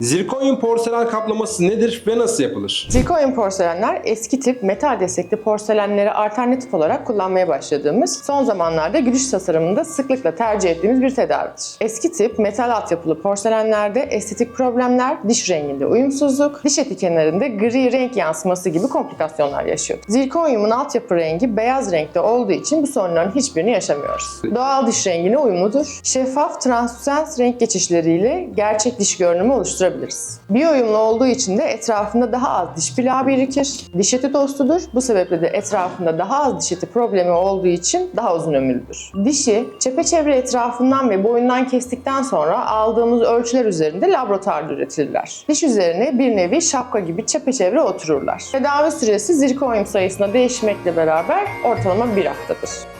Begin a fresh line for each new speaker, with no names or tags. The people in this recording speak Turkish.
Zirkonyum porselen kaplaması nedir ve nasıl yapılır?
Zirkonyum porselenler eski tip metal destekli porselenlere alternatif olarak kullanmaya başladığımız, son zamanlarda gülüş tasarımında sıklıkla tercih ettiğimiz bir tedavidir. Eski tip metal altyapılı porselenlerde estetik problemler, diş renginde uyumsuzluk, diş eti kenarında gri renk yansıması gibi komplikasyonlar yaşıyor. Zirkonyumun altyapı rengi beyaz renkte olduğu için bu sorunların hiçbirini yaşamıyoruz. Doğal diş rengine uyumludur. Şeffaf translüsens renk geçişleriyle gerçek diş görünümü oluşturabiliriz. Biyoyumlu olduğu için de etrafında daha az diş plağı birikir. Diş eti dostudur. Bu sebeple de etrafında daha az diş eti problemi olduğu için daha uzun ömürlüdür. Dişi çepeçevre etrafından ve boyundan kestikten sonra aldığımız ölçüler üzerinde laboratuvarda üretilirler. Diş üzerine bir nevi şapka gibi çepeçevre otururlar. Tedavi süresi zirkonyum sayısına değişmekle beraber ortalama bir haftadır.